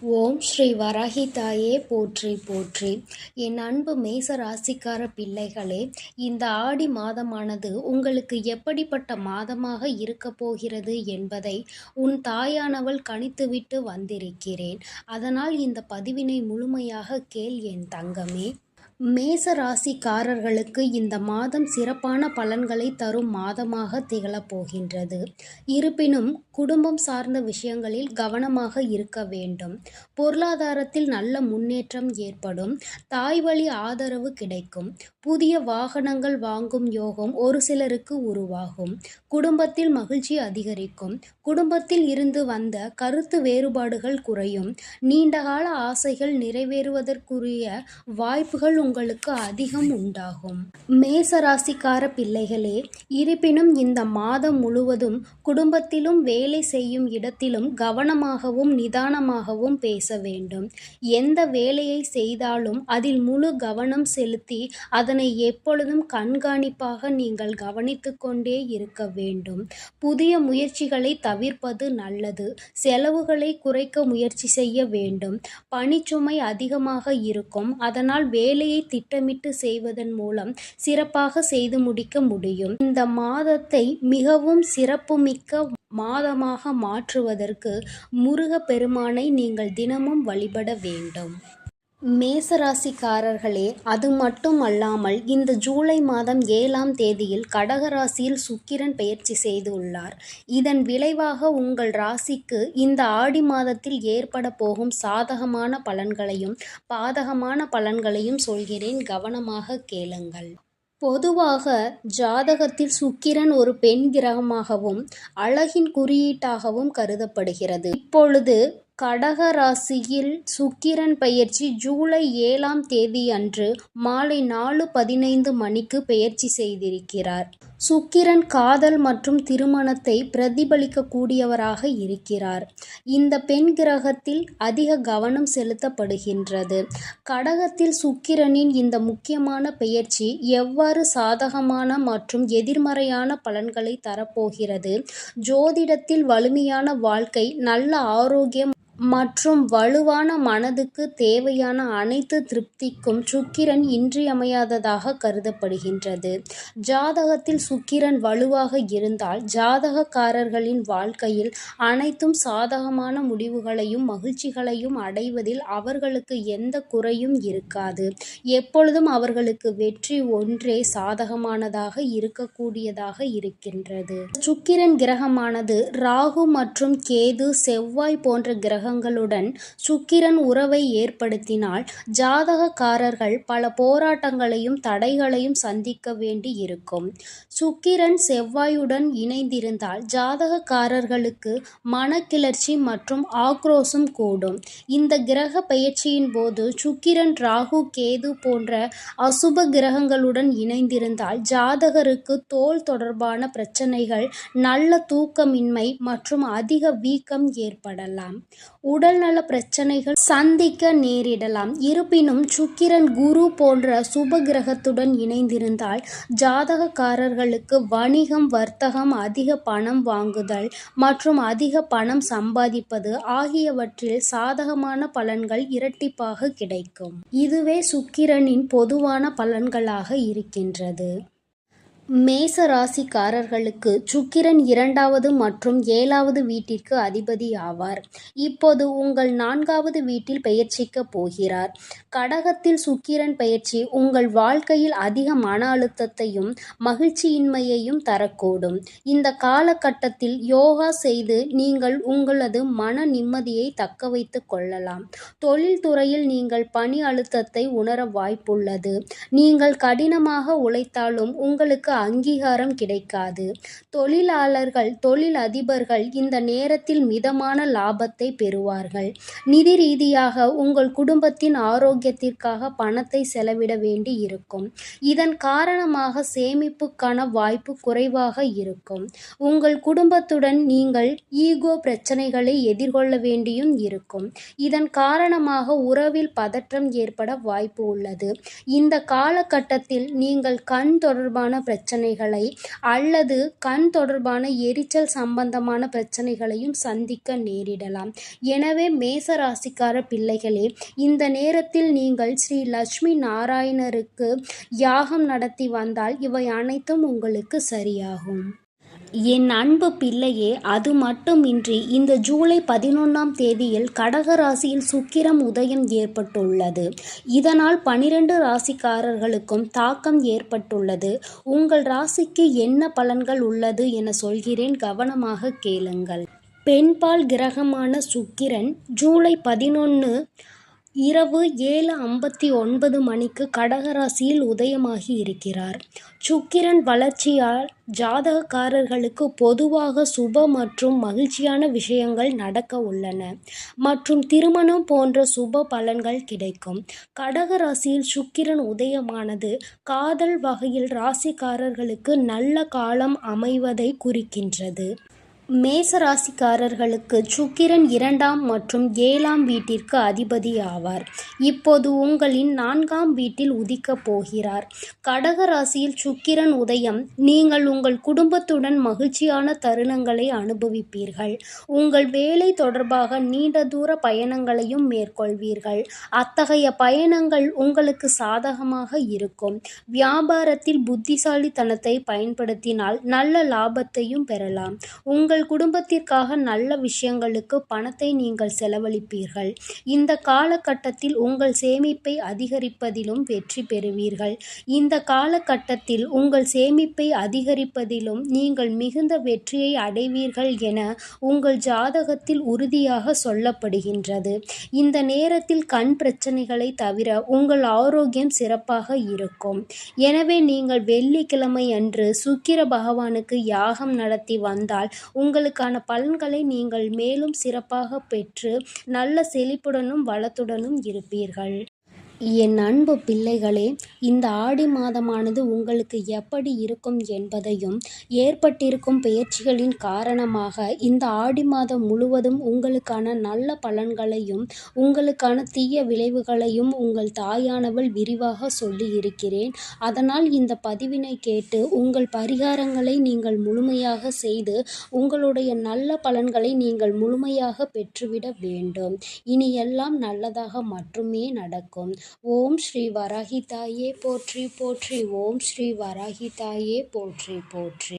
ஓம் ஸ்ரீ வராகி தாயே போற்றி போற்றி. என் அன்பு மேச ராசிக்கார பிள்ளைகளே இந்த ஆடி மாதமானது உங்களுக்கு எப்படிப்பட்ட மாதமாக இருக்கப் போகிறது என்பதை உன் தாயானவள் கணித்துவிட்டு வந்திருக்கிறேன். அதனால் இந்த பதிவினை முழுமையாக கேள் என் தங்கமே. மேச ராசிக்காரர்களுக்கு இந்த மாதம் சிறப்பான பலன்களை தரும் மாதமாக திகழப் போகின்றது. இருப்பினும் குடும்பம் சார்ந்த விஷயங்களில் கவனமாக இருக்க வேண்டும். பொருளாதாரத்தில் நல்ல முன்னேற்றம் ஏற்படும். தாய் வழி ஆதரவு கிடைக்கும். புதிய வாகனங்கள் வாங்கும் யோகம் ஒரு சிலருக்கு உருவாகும். குடும்பத்தில் மகிழ்ச்சி அதிகரிக்கும். குடும்பத்தில் இருந்து வந்த கருத்து வேறுபாடுகள் குறையும். நீண்டகால ஆசைகள் நிறைவேறுவதற்குரிய வாய்ப்புகள் உங்களுக்கு அதிகம் உண்டாகும். மேச ராசிக்கார பிள்ளைகளே இருப்பினும் இந்த மாதம் முழுவதும் குடும்பத்திலும் வேலை செய்யும் இடத்திலும் கவனமாகவும் நிதானமாகவும் பேச வேண்டும். எந்த வேலையை செய்தாலும் அதில் முழு கவனம் செலுத்தி அதனை எப்பொழுதும் கண்காணிப்பாக நீங்கள் கவனித்து கொண்டே இருக்க வேண்டும். புதிய முயற்சிகளை தவிர்ப்பது நல்லது. செலவுகளை குறைக்க முயற்சி செய்ய வேண்டும். பணிச்சுமை அதிகமாக இருக்கும். அதனால் வேலையை திட்டமிட்டு செய்வதன் மூலம் சிறப்பாக செய்து முடிக்க முடியும். இந்த மாதத்தை மிகவும் சிறப்புமிக்க மாதமாக மாற்றுவதற்கு முருக பெருமானை நீங்கள் தினமும் வழிபட வேண்டும். மேசராசிக்காரர்களே அது மட்டும் அல்லாமல் இந்த ஜூலை மாதம் ஏழாம் தேதியில் கடகராசியில் சுக்கிரன் பெயர்ச்சி செய்துள்ளார் இதன் விளைவாக உங்கள் ராசிக்கு இந்த ஆடி மாதத்தில் ஏற்பட போகும் சாதகமான பலன்களையும் பாதகமான பலன்களையும் சொல்கிறேன். கவனமாக கேளுங்கள். பொதுவாக ஜாதகத்தில் சுக்கிரன் ஒரு பெண் கிரகமாகவும் அழகின் குறியீட்டாகவும் கருதப்படுகிறது. இப்பொழுது கடக ராசியில் சுக்கிரன் பெயர்ச்சி ஜூலை ஏழாம் தேதி அன்று மாலை நாலு பதினைந்து மணிக்கு பெயர்ச்சி செய்திருக்கிறார். சுக்கிரன் காதல் மற்றும் திருமணத்தை பிரதிபலிக்கக்கூடியவராக இருக்கிறார். இந்த பெண் கிரகத்தில் அதிக கவனம் செலுத்தப்படுகின்றது. கடகத்தில் சுக்கிரனின் இந்த முக்கியமான பெயர்ச்சி எவ்வாறு சாதகமான மற்றும் எதிர்மறையான பலன்களை தரப்போகிறது? ஜோதிடத்தில் வலிமையான வாழ்க்கை நல்ல ஆரோக்கியம் மற்றும் வலுவான மனதுக்கு தேவையான அனைத்து திருப்திக்கும் சுக்கிரன் இன்றியமையாததாக கருதப்படுகின்றது. ஜாதகத்தில் சுக்கிரன் வலுவாக இருந்தால் ஜாதகக்காரர்களின் வாழ்க்கையில் அனைத்தும் சாதகமான முடிவுகளையும் மகிழ்ச்சிகளையும் அடைவதில் அவர்களுக்கு எந்த குறையும் இருக்காது. எப்பொழுதும் அவர்களுக்கு வெற்றி ஒன்றே சாதகமானதாக இருக்கக்கூடியதாக இருக்கின்றது. சுக்கிரன் கிரகமானது ராகு மற்றும் கேது செவ்வாய் போன்ற கிரக கிரகங்களுடன் சுக்கிரன் உறவை ஏற்படுத்தினால் ஜாதகக்காரர்கள் பல போராட்டங்களையும் தடைகளையும் சந்திக்க வேண்டி இருக்கும் சுக்கிரன் செவ்வாயுடன் இணைந்திருந்தால் ஜாதகக்காரர்களுக்கு மனக்கிளர்ச்சி மற்றும் ஆக்ரோஷம் கூடும். இந்த கிரக பயிற்சியின் போது சுக்கிரன் ராகு கேது போன்ற அசுப கிரகங்களுடன் இணைந்திருந்தால் ஜாதகருக்கு தோல் தொடர்பான பிரச்சனைகள் நல்ல தூக்கமின்மை மற்றும் அதிக வீக்கம் ஏற்படலாம். உடல்நல பிரச்சனைகள் சந்திக்க நேரிடலாம். இருப்பினும் சுக்கிரன் குரு போன்ற சுப கிரகத்துடன் இணைந்திருந்தால் ஜாதகக்காரர்களுக்கு வணிகம் வர்த்தகம் அதிக பணம் வாங்குதல் மற்றும் அதிக பணம் சம்பாதிப்பது ஆகியவற்றில் சாதகமான பலன்கள் இரட்டிப்பாக கிடைக்கும். இதுவே சுக்கிரனின் பொதுவான பலன்களாக இருக்கின்றது. மேச ராசிக்காரர்களுக்கு சுக்கிரன் இரண்டாவது மற்றும் ஏழாவது வீட்டிற்கு அதிபதி ஆவார். இப்போது உங்கள் நான்காவது வீட்டில் பெயர்ச்சிக்க போகிறார். கடகத்தில் சுக்கிரன் பயிற்சி உங்கள் வாழ்க்கையில் அதிக மன அழுத்தத்தையும் மகிழ்ச்சியின்மையையும் தரக்கூடும். இந்த காலகட்டத்தில் யோகா செய்து நீங்கள் உங்களது மன நிம்மதியை தக்க வைத்து கொள்ளலாம். தொழில்துறையில் நீங்கள் பணி அழுத்தத்தை உணர வாய்ப்புள்ளது. நீங்கள் கடினமாக உழைத்தாலும் உங்களுக்கு அங்கீகாரம் கிடைக்காது. தொழிலாளர்கள் தொழில் அதிபர்கள் இந்த நேரத்தில் மிதமான லாபத்தை பெறுவார்கள். நிதி ரீதியாக உங்கள் குடும்பத்தின் ஆரோக்கியத்திற்காக பணத்தை செலவிட வேண்டி இருக்கும். இதன் காரணமாக சேமிப்புக்கான வாய்ப்பு குறைவாக இருக்கும். உங்கள் குடும்பத்துடன் நீங்கள் ஈகோ பிரச்சனைகளை எதிர்கொள்ள வேண்டியும் இருக்கும். இதன் காரணமாக உறவில் பதற்றம் ஏற்பட வாய்ப்பு உள்ளது. இந்த காலகட்டத்தில் நீங்கள் கண் தொடர்பான பிரச்சனை பிரச்சனைகளை அல்லது கண் தொடர்பான எரிச்சல் சம்பந்தமான பிரச்சனைகளையும் சந்திக்க நேரிடலாம். எனவே மேச ராசிக்கார பிள்ளைகளே இந்த நேரத்தில் நீங்கள் ஸ்ரீ லட்சுமி நாராயணருக்கு யாகம் நடத்தி வந்தால் இவை அனைத்தும் உங்களுக்கு சரியாகும். என் அன்பு பிள்ளையே அது மட்டுமின்றி இந்த ஜூலை பதினொன்றாம் தேதியில் கடக ராசியில் சுக்கிரம் உதயம் ஏற்பட்டுள்ளது. இதனால் பனிரெண்டு ராசிக்காரர்களுக்கும் தாக்கம் ஏற்பட்டுள்ளது. உங்கள் ராசிக்கு என்ன பலன்கள் உள்ளது என சொல்கிறேன் கவனமாக கேளுங்கள். பெண்பால் கிரகமான சுக்கிரன் ஜூலை பதினொன்று இரவு ஏழு ஐம்பத்தி ஒன்பது மணிக்கு கடகராசியில் உதயமாகி இருக்கிறார். சுக்கிரன் வளர்ச்சியால் ஜாதகக்காரர்களுக்கு பொதுவாக சுப மற்றும் மகிழ்ச்சியான விஷயங்கள் நடக்க உள்ளன. மற்றும் திருமணம் போன்ற சுப பலன்கள் கிடைக்கும். கடகராசியில் சுக்கிரன் உதயமானது காதல் வகையில் ராசிக்காரர்களுக்கு நல்ல காலம் அமைவதை குறிக்கின்றது. மேச ராசிக்காரர்களுக்கு சுக்கிரன் இரண்டாம் மற்றும் ஏழாம் வீட்டிற்கு அதிபதி ஆவார். இப்போது உங்களின் நான்காம் வீட்டில் உதிக்கப் போகிறார். கடக ராசியில் சுக்கிரன் உதயம் நீங்கள் உங்கள் குடும்பத்துடன் மகிழ்ச்சியான தருணங்களை அனுபவிப்பீர்கள். உங்கள் வேலை தொடர்பாக நீண்ட தூர பயணங்களையும் மேற்கொள்வீர்கள். அத்தகைய பயணங்கள் உங்களுக்கு சாதகமாக இருக்கும். வியாபாரத்தில் புத்திசாலித்தனத்தை பயன்படுத்தினால் நல்ல லாபத்தையும் பெறலாம். உங்கள் உங்கள் குடும்பத்திற்காக நல்ல விஷயங்களுக்கு பணத்தை நீங்கள் செலவழிப்பீர்கள். இந்த காலகட்டத்தில் உங்கள் சேமிப்பை அதிகரிப்பதிலும் வெற்றி பெறுவீர்கள். இந்த காலகட்டத்தில் உங்கள் சேமிப்பை அதிகரிப்பதிலும் நீங்கள் மிகுந்த வெற்றியை அடைவீர்கள் என உங்கள் ஜாதகத்தில் உறுதியாக சொல்லப்படுகின்றது. இந்த நேரத்தில் கண் பிரச்சனைகளை தவிர உங்கள் ஆரோக்கியம் சிறப்பாக இருக்கும். எனவே நீங்கள் வெள்ளிக்கிழமை அன்று சுக்கிர பகவானுக்கு யாகம் நடத்தி வந்தால் உங்கள் உங்களுக்கான பலன்களை நீங்கள் மேலும் சிறப்பாக பெற்று நல்ல செழிப்புடனும் வளத்துடனும் இருப்பீர்கள். என் அன்பு பிள்ளைகளே இந்த ஆடி மாதமானது உங்களுக்கு எப்படி இருக்கும் என்பதையும் ஏற்பட்டிருக்கும் பயிற்சிகளின் காரணமாக இந்த ஆடி மாதம் முழுவதும் உங்களுக்கான நல்ல பலன்களையும் உங்களுக்கான தீய விளைவுகளையும் உங்கள் தாயானவள் விரிவாக சொல்லி இருக்கிறேன் அதனால் இந்த பதிவினை கேட்டு உங்கள் பரிகாரங்களை நீங்கள் முழுமையாக செய்து உங்களுடைய நல்ல பலன்களை நீங்கள் முழுமையாக பெற்றுவிட வேண்டும். இனி எல்லாம் நல்லதாக மட்டுமே நடக்கும். ஓம் ஸ்ரீ வராகி தாயே போற்றி போற்றி. ஓம் ஸ்ரீ வராகி தாயே போற்றி போற்றி.